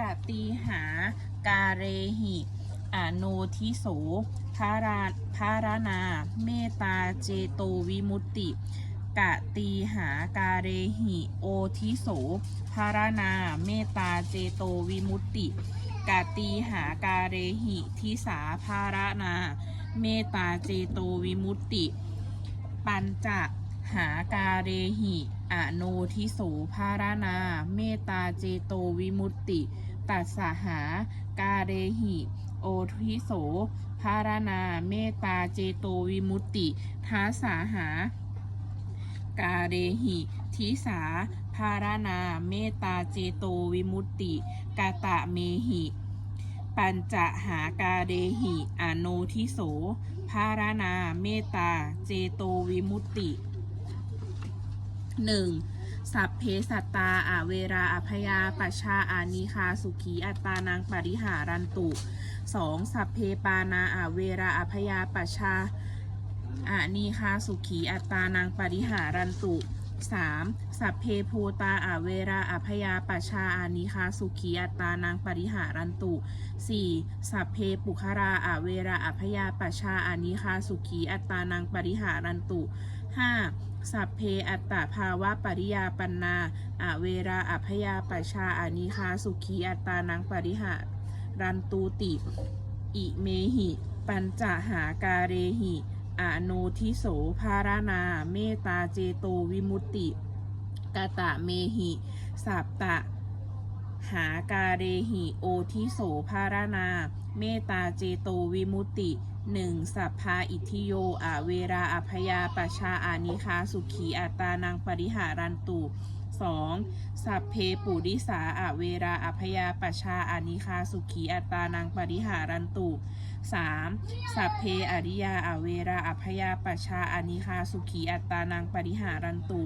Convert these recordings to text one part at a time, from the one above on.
กะติหาการเรหิอโนทิโสภาราภารนา เมตตาเจโตวิมุตติ กะติหาการเรหิโอทิโสภารนา เมตตาเจโตวิมุตติ กะติหาการเรหิทิสาภารนา เมตตาเจโตวิมุตติ ปัญจหาการเรหิอโนทิโสภารนา เมตตาเจโตวิมุตติ ตัสสหาการเรหิ โอทิโสภารนาเมตตาเจโตวิมุตติทัสสาหากาเรหิทิสาภารนาเมตตาเจโตวิมุตติกาตะเมหิ ปัญจหาการเรหิอโนทิโสภารนาเมตตาเจโตวิมุตติหนึ่ง สัพเพสัตตาอาเวราอภยาปัชชาอานิคาสุขีอัตตานังปริหารันตุสองสัพเพปานาอาเวราอภยาปัชชาอานีคาสุขีอัตตานางปริหารันตุ 3. สัพเพภูตาอาเวราอภยาปชาอานิคาสุขีอัตตานางปริหารันตุ 4. สัพเพปุคาราอาเวราอภยาปชาอานิคาสุขีอัตตานางปริหารันตุ 5. สัพเพอัตตาภาวะปริยาปันนาอเวราอภยาปชาอานิคาสุขีอัตตานางปริหารันตุติ อิเมหิ ปัญจหาการเรหิอโนทิโสภารนา เมตาเจโตวิมุตติกาตะเมหิสัปตะหาการเรหิโอทิโสภารนา เมตาเจโตวิมุตติ หนึ่งสัพพาอิทิโยอาเวราอภยาปชาอานิคาสุขีอัตานังปริหารันตุ 2. สัพเพปุริสาอาเวราอภยาปชาอานิคาสุขีอัตานังปริหารันตุ 3. สัพเพอริยาอาเวราอภยาปชาอานิคาสุขีอัตานังปริหารันตุ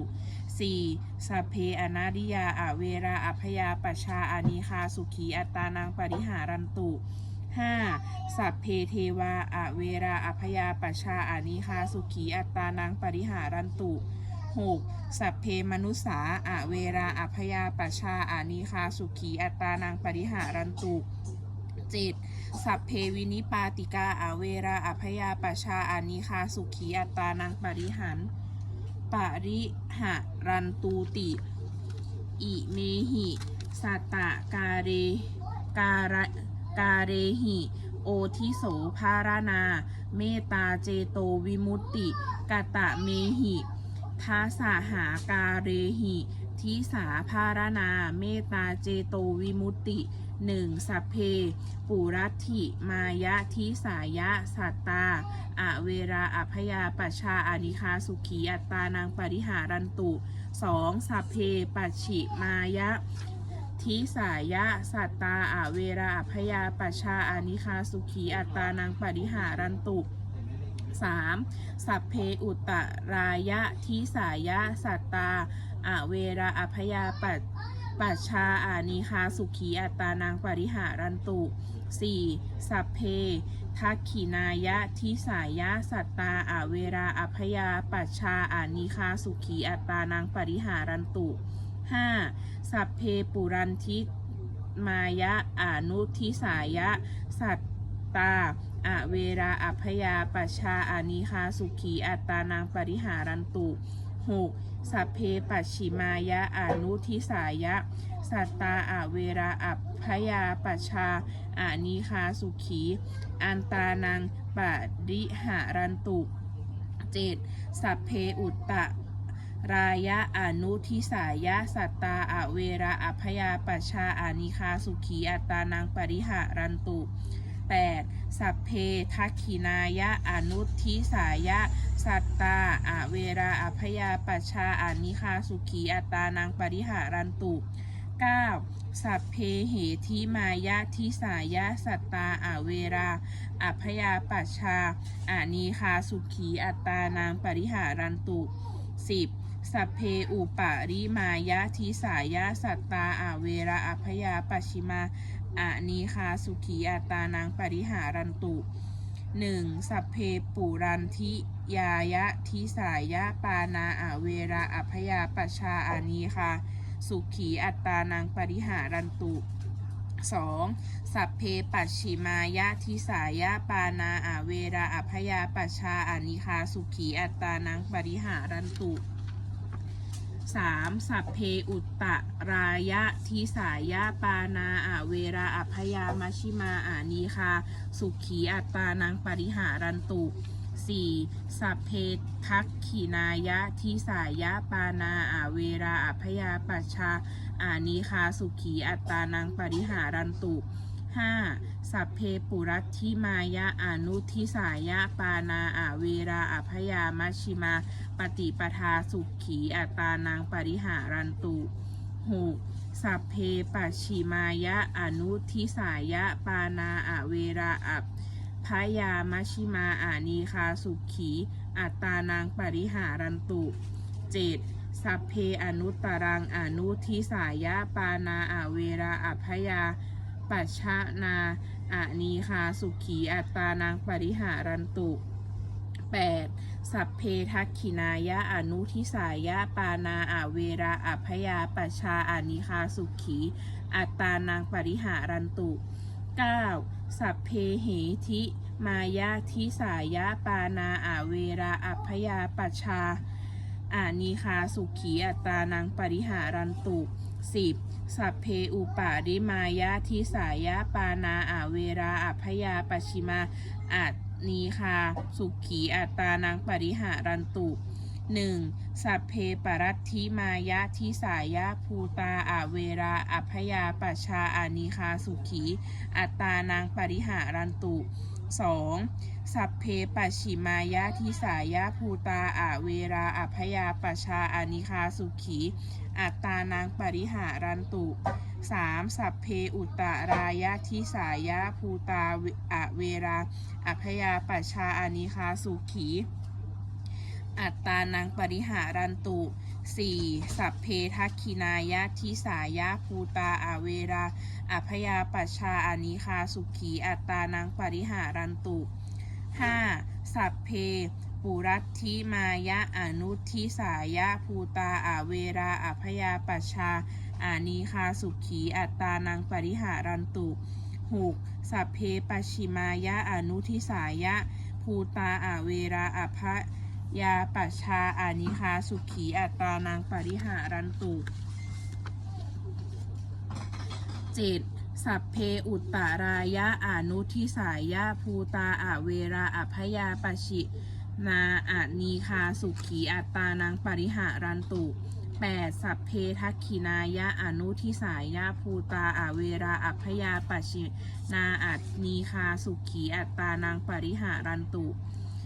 4. สัพเพอนาริยาอาเวราอภยาปชาอานิคาสุขีอัตตานังปริหารันตุ 5. สัพเพเทวาอเวราอภยาปชาอานิคาสุขีอัตตานังปริหารันตุ 6. สัพเพมนุสาอเวราอภยาปชาอานิคาสุขีอัตตานังปริหารันตุ 7. สัพเพวินิปาติกาอาเวราอภยาปชาอานิคาสุขีอัตตานังปริหันปริหารันตูติ อิเมหิ สัตตะกาเรการะ กาเรหิ โอทิโสภารนา เมตตาเจโตวิมุตติกะตะเมหิทัสหาการเรหิทิสาภารนา เมตตาเจโตวิมุตติหนึ่งสัพเพ ปุรัติมายะทิสายะ สัตตาอะเวราอภยาปชาอานิคาสุขีอัตตานางปริหารันตุ 2. สัพเพปัชิมายะ ทิสายะ สัตตาอาเวราอภยาปชาอานิคาสุขี อัตตานางปริหารันตุ 3. สัพเพอุตตรายะทิสายะ สัตตาอาเวราอภยาปัจปัชาอานิคาสุขีอัตตานางปริหารันตุ 4. สัพเพทักขินายะทิสายะ สัตตาอาเวราอภยาปัชชาอานิคาสุขีอัตตานางปริหารันตุ 5. สัพเพปุรันทิมายะอนุทิสายะ สัตตาอเวราอภยาปชาอานิคาสุขีอัตตานางปริหารันตุ 6. สัพเพปัชิมายะอนุทิสายะ สัตตาอเวราอัพยาปชชาอานิคาสุขี อันตานังปริหารันตุ 7. สัพเพอุตตะ รายะอนุทิสายะสัตตาอเวราอภยาปัชชาอานิคาสุขีอัตตานังปริหารันตุ 8. สัพเพทักขินายะอนุทิสายะ สัตตาอเวราอภยาปัชชาอานิคาสุขีอัตตานังปริหารันตุ 9. สัพเพเหทิมายะทิสายะสัตตาอเวราอภยาปัชชาอานิคาสุขีอัตตานางปริหารันตุ 10. สัพเพอุปาริมายะทิสายะสัตตาอาเวราอภยาปัชชิมาอานิคาสุขีอัตานางปริหารันตุ 1. สัพเพปุรันทิยายะทิสายะปานาอาเวราอภยาปชาอานีคาสุขีอัตานางปริหารันตุ 2. สัพเพปัชชิมายะทิสายะปานาอาเวราอภยาปชาอานิคาสุขีอัตตานังปริหารันตุ 3. สัพเพอุตตรายะทิสายะปานาอาเวราอภยามัชชิมาอานีคา สุขีอัตตานังปริหารันตุ 4. สัพเพทักขินายะทิสายะปานาอาเวราอภยาปัชชาอานีคา สุขีอัตตานังปริหารันตุ 5. สัพเพปุรัตทิมายะอนุทิสายะปานาอาเวราอภยามัชิมา ปฏิปทาสุขีอัตานังปริหารันตุ 6. สัพเพปัชิมายะอนุทิสายะปานาอาเวราอัพยามัชิมาอานีคาสุขี อัตตานังปริหารันตุ 7. สัพเพอนุตตรังอนุทิสายะปานาอาเวราอัพยา ปัชนาอานีคาสุขีอัตตานังปริหารันตุ 8. สัพเพทักขินายะอนุทิสายะปานาอาเวราอัพยาปัชชาอานิคาสุขี อัตตานังปริหารันตุ 9. สัพเพเหทิมายะทิสายะปานาอาเวราอัพยาปัชชาอานิคาสุขีอัตตานังปริหารันตุ 10. สัพเพอุปาริมายะทิสายะปานาอาเวราอัพยาปชิมาอานีคา สุขีอัตตานังปริหารันตุ 1. สัพเพปรัตทิมายะทิสายะภูตาอาเวราอัพยาปชาอานิคาสุขี อัตตานังปริหารันตุ 2. สัพเพปัชิมายะทิสายะภูตาอาเวราอัพยาปชาอานิคาสุขี อัตตานังปริหารันตุ 3. สัพเพอุตตรายะทิสายะภูตาอาเวราอัพยาปชาอานิคาสุขีอัตตานังปริหารันตุ 4. สัพเพทักขินายะทิสายะภูตาอาเวราอัพยาปัชชาอานิคาสุขี อัตตานังปริหารันตุ 5. สัพเพปุรัตทิมายะอนุทิสายะภูตาอาเวราอัพยาปัชชาอานิคาสุขีอัตตานังปริหารันตุ 6. สัพเพปชิมายะอนุทิสายะภูตาอาเวราอัพยาปัชชาอานิคาสุขีอัตตานังปริหารันตุ 7. สัพเพอุตตรายะอนุทิสายะภูตาอาเวราอัพยาปชินาอานีคาสุขีอัตตานังปริหารันตุ 8. สัพเพทักขินายะอนุทิสายะภูตาอาเวราอัพยาปชินาอานีคาสุขีอัตตานังปริหารันตุ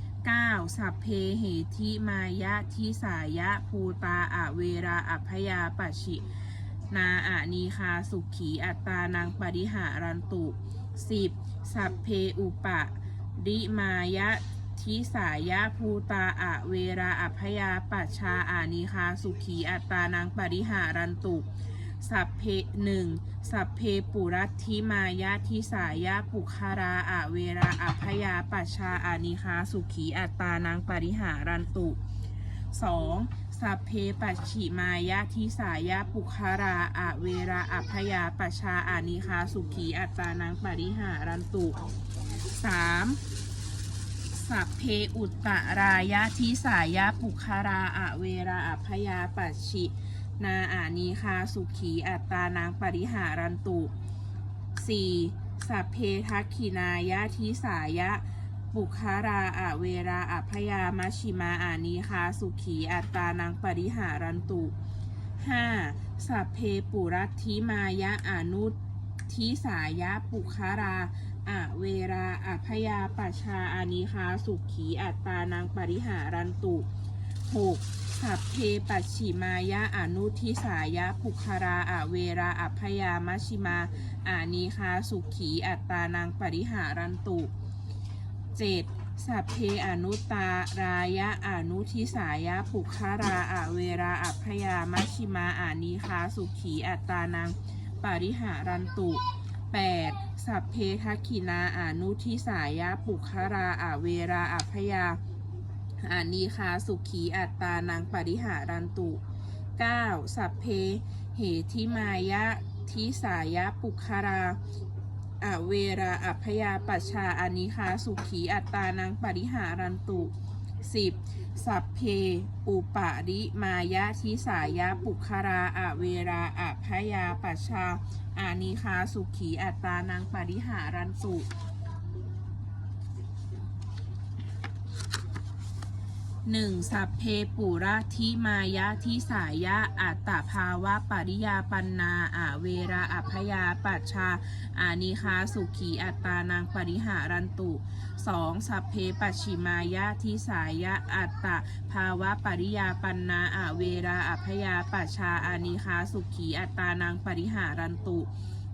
9. สัพเพเหทิมายะทิสายะภูตาอาเวราอัพยาปชิ นาอานีคาสุขีอัตตานังปริหารันตุ 10. สัพเพอุปะริมายะทิสายะภูตาอะเวราอัพยาปัชชาอานิคาสุขีอัตตานังปริหารันตุสัพเพหนึ่งสัพเพปุรัตทิมายะทิสายะปุคาราอะเวราอัพยาปัชชาอานิคาสุขีอัตตานังปริหารันตุ 2. สัพเพปัชชิมายะทิสายะปุคาราอะเวราอัพยาปชาอานิคาสุขีอัตตานังปริหารันตุ 3. สัพเพอุตตรายะทิสายะปุคาราอะเวราอัพยาปัชชินาอานิคาสุขีอัตตานังปริหารันตุ 4. สัพเพทักขินายะทิสายะ ปุคาราอะเวราอัพยามัชิมาอานิคาสุขีอัตตานังปริหารันตุ 5. สัพเพปุรัตทิมายะอนุทิสายะปุคาราอะเวราอัพยาปัชาอานิคาสุขีอัตตานังปริหารันตุ 6. สัพเพปัชิมายะอนุทิสายะปุคาราอะเวราอัพยามัชชิมาอานิคาสุขีอัตตานังปริหารันตุ 7. สัพเพอนุตารายะอนุทิสายะปุคาราอะเวราอัพยามัชชิมาอานิคาสุขีอัตานังปริหารันตุ 8. สัพเพทักขินาอานุทิสายะปุคาราอะเวราอัพยาอานิคาสุขีอัตานังปริหารันตุ 9. สัพเพ เหทิมายะททิสายะปุคารา อเวราอัพยาปัชชาอานิคาสุขีอัตตานังปริหารันตุสิบสัพเพอุปาริมายะทิสายะปุคาราอเวราอัพยาปัชชาอานิคาสุขีอัตตานังปริหารันตุ หนึ่งสัพเพปุระทิมายะทิสายะ อัตตภาวะปริยาปันนาอาเวราอัพยาปัชชา อานิคาสุขีอัตตานังปริหารันตุสองสัพเพปัชชิมายะทิสายะ อัตตภาวะปริยาปันนาอาเวราอัพยาปัชชาอานิคาสุขีอัตตานังปริหารันตุ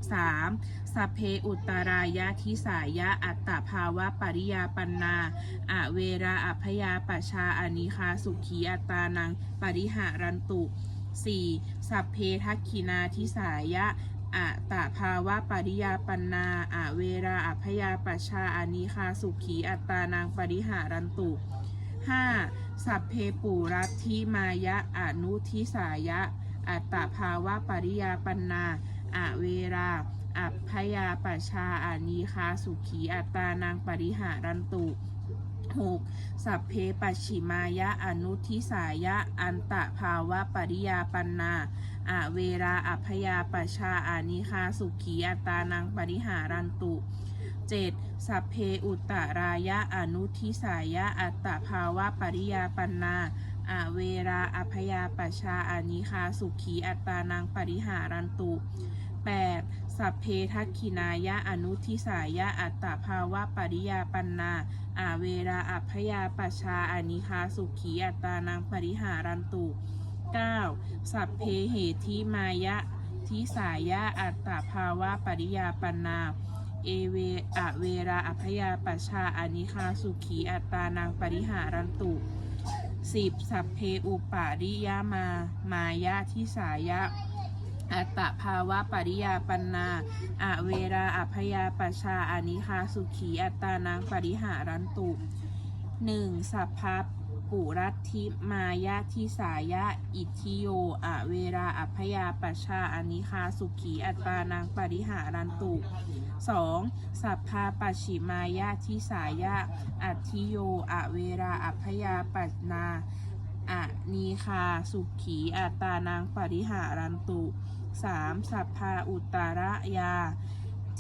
3. สัพเพอุตตรายะทิสายะอัตตภาวะปริยาปันนาอะเวราอัพยาปชาอนิคาสุขีอัตานัง ปริหารันตุ 4. สัพเพทักขินาทิสายะอะตะภาวะปริยาปันนาอะเวราอัพยาปชาอนิคาสุขีอัตตานังปริหารันตุ 5. สัพเพปูรัตทิมายะอนุทิสายะอัตตภาวะปริยาปันนา อเวราอัพยาปชาอานีคาสุขีอัตานังปริหารันตุ 6. สัพเพปัชิมายะอนุทิสายะอันตะภาวะปริยาปันนาอะเวราอัพยาปชาอานิคาสุขีอัตานังปริหารันตุ 7. สัพเพอุตตรายะอนุทิสายะอัตตภาวะปริยาปันนา อเวราอพยาปชาอานิคาสุขีอัตตานังปริหารันตุ 8. สัพเพทักขินายะอนุทิสายะอัตตาภาวะปริยาปันนาอาเวราอัพยาปชาอานิคาสุขีอัตตานังปริหารันตุ 9. สัพเพเหทิมายะทิสายะอัตตาภาวะปริยาปันนา เอเวอเวราอัพยาปชาอานิคาสุขีอัตตานังปริหารันตุ สิบสัพเพอุปาริยามามายาทิสายะอัตตภาวะปริยาปันนาอะเวราอัพยาปชาอานิคาสุขีอัตตานังปริหารันตุหนึ่งสัพพะ ปุรัตทิมายะทิสายะ อิทิโยอะเวราอัพยาปชาอานิคาสุขีอัตานังปริหารันตุสองสัพพาปัชิมายะทิสายะ อัทิโยอะเวราอัพยาปัชนาอะนีคาสุขีอัตานังปริหารันตุสามสัพพาอุตตระยา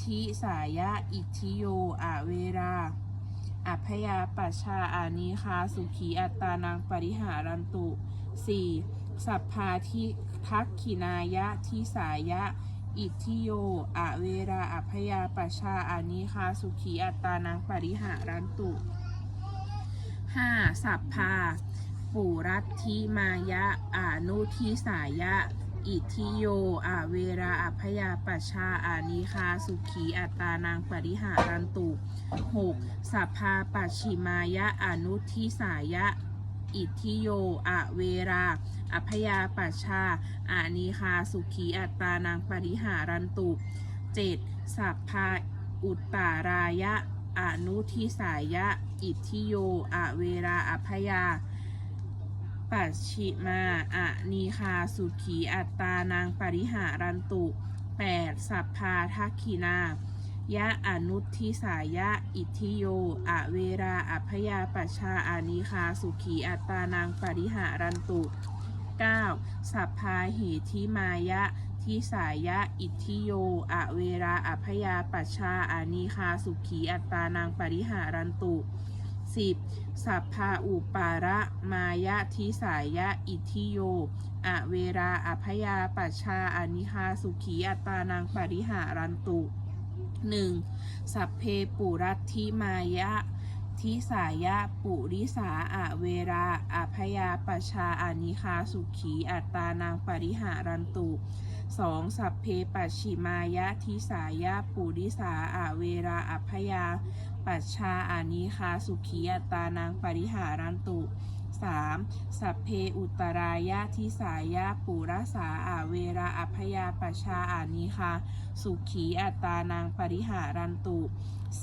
ทิสายะ อิทิโยอาเวรา อัพยาปัชชาอานิคาสุขีอัตตานังปริหารันตุสี่สัพพาทิทักขินายะทิสายะ อิทิโยอาเวราอัพยาปัชชาอานิคาสุขีอัตตานังปริหารันตุห้าสัพพาปุรัตทิมายะอนุทิสายะ อิทิโยอาเวราอัพยาปชาอานิคาสุขีอัตานังปริหารันตุ 6. สัพพาปัชิมายะอนุทิสายะ อิทิโยอะเวราอัพยาปชาอานิคาสุขีอัตานังปริหารันตุ 7. สัพพาอุตตารายะอนุทิสายะ อิทิโยอะเวราอัพยา ปัชชิมาอะนีคาสุขีอัตตานางปริหารันตุ 8. สัพพาทักขินายะอนุทิสายะอิทิโยอะเวราอัพยาปัชชาอานิคาสุขีอัตตานางปริหารันตุ 9. สัพพาเหทิมายะทิสายะอิทิโยอะเวราอัพยาปัชชาอานิคาสุขีอัตตานางปริหารันตุ 10. สัพพาอุปาระมายะทิสายะอิทิโย อเวราอัพยาปัชชาอนิคาสุขีอัตานางปริหารันตุ 1. สัพเพปุรัตทิมายะทิสายะปุริสาอะเวราอัพยาปชาอานิคาสุขีอัตานางปริหารันตุ 2. สัพเพปัชิมายะทิสายะปุริสาอะเวราอัพยา ปัชชาอานิคาสุขีอัตานางปริหารันตุ 3. สัพเพอุตรายะทิสายะปุรสาอาเวราอัพยาปชาอานิคาสุขีอัตานางปริหารันตุ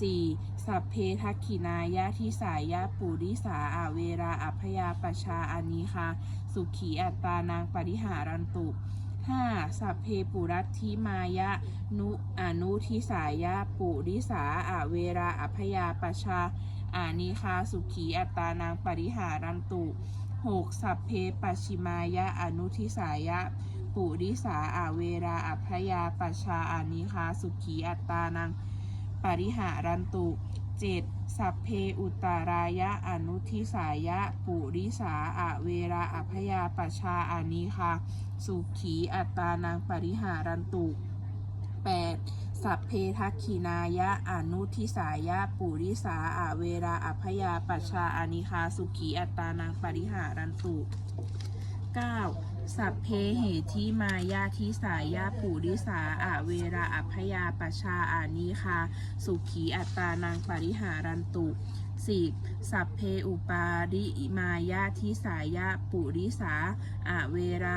4. สัพเพทักขินายะทิสายะปุริสาอาเวราอัพยาปชาอานิคาสุขีอัตตานางปริหารันตุ 5. สัพเพปุรัตทิมายะ นุอนุทิสายะ ปุริสาอาเวราอภยาปชาอานิคาสุขีอัตตานางปริหารันตุ 6. สัพเพปัชิมายะ อนุทิสายะ ปุริสาอาเวราอภยาปชาอานิคาสุขีอัตตานางปริหารันตุ 7. สัพเพอุตารายะอนุทิสายะ ปุริสาอาเวราอภยาปชาอานิคาสุขีอัตตานางปริหารันตุ 8. สัพเพทักขินายะอนุทิสายะ ปุริสาอาเวราอภยาปชาอานิคาสุขีอัตตานางปริหารันตุ 9. สัพเพเหทิมายาทิสายาปูริสาอาเวราอภยาปชาอานิคา สุขีอัตตานางปริหารันตุสิบสัพเพอุปาริมายาทิสายาปุริสาอาเวรา